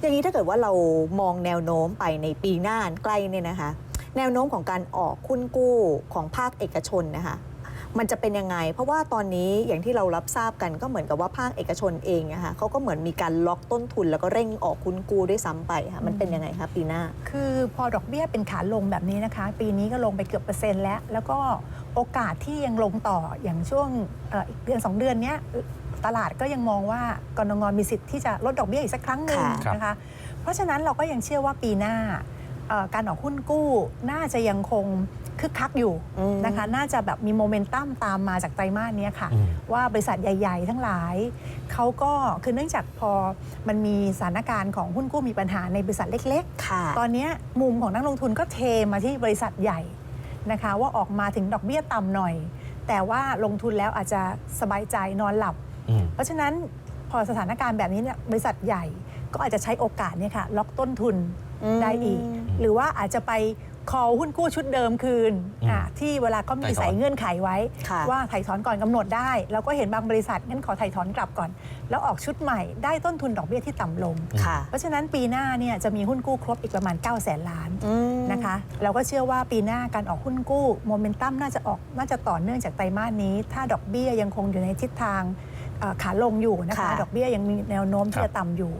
อย่างนี้ถ้าเกิดว่าเรามองแนวโน้มไปในปีหน้าใกล้เนี่ยนะคะ แนวโน้มของการออกคุณกู้ของภาคเอกชนนะคะ มันจะเป็นยังไง เพราะว่าตอนนี้อย่างที่เรารับทราบกันก็เหมือนกับว่าภาคเอกชนเองนะคะเขาก็เหมือนมีการล็อกต้นทุนแล้วก็เร่งออกคุ้นกู้ด้วยซ้ำไปค่ะมันเป็นยังไงคะปีหน้า คือพอดอกเบี้ยเป็นขาลงแบบนี้นะคะ ปีนี้ก็ลงไปเกือบเปอร์เซ็นต์แล้ว แล้วก็โอกาสที่ยังลงต่ออย่างช่วงเอ่ออีกเดือน2เดือนเนี้ยตลาดก็ยังมองว่ากรงงมีสิทธิ์ที่จะลดดอกเบี้ยอีกสักครั้งหนึ่งค่ะ นะคะ เพราะฉะนั้นเราก็ยังเชื่อว่าปีหน้า เอ่อการออกหุ้นกู้น่าจะยังคงคึกคักอยู่อืม นะคะ น่าจะแบบมีโมเมนตัมตามมาจากไตรมาสเนี้ยค่ะ อืม ว่าบริษัทใหญ่ ๆ ทั้งหลาย เขาก็คือเนื่องจากพอมันมีสถานการณ์ของหุ้นกู้มีปัญหาในบริษัทเล็ก ๆ ค่ะ ตอนเนี้ยมุมของนักลงทุนก็เทมาที่บริษัทใหญ่นะคะ ว่าออกมาถึงดอกเบี้ยต่ำหน่อย แต่ว่าลงทุนแล้วอาจจะสบายใจนอนหลับ อืม เพราะฉะนั้นพอสถานการณ์แบบนี้เนี่ยบริษัทใหญ่ ก็อาจจะใช้โอกาสเนี่ยค่ะล็อกต้นทุนอืมได้อีก หรือว่าอาจจะไป call หุ้นกู้ชุดเดิมคืนอืมอะที่เวลาก็มีไถ่ถอนใส่เงื่อนไขไว้ค่ะว่าไถ่ถอนก่อนกำหนดได้ เราก็เห็นบางบริษัทงั้นขอไถ่ถอนกลับก่อน แล้วออกชุดใหม่ได้ต้นทุนดอกเบี้ยที่ต่ำลงค่ะเพราะฉะนั้นปีหน้าเนี่ยจะมีหุ้นกู้ครบอีกประมาณ 9 0 0แสนล้านอืมนะคะ เราก็เชื่อว่าปีหน้าการออกหุ้นกู้โมเมนตัมน่าจะออกน่าจะต่อเนื่องจากไตรมาสนี้ ถ้าดอกเบี้ยยังคงอยู่ในทิศทางเอ่อขาลงอยู่นะคะค่ะดอกเบี้ยยังมีแนวโน้มที่ครับจะต่ำอยู่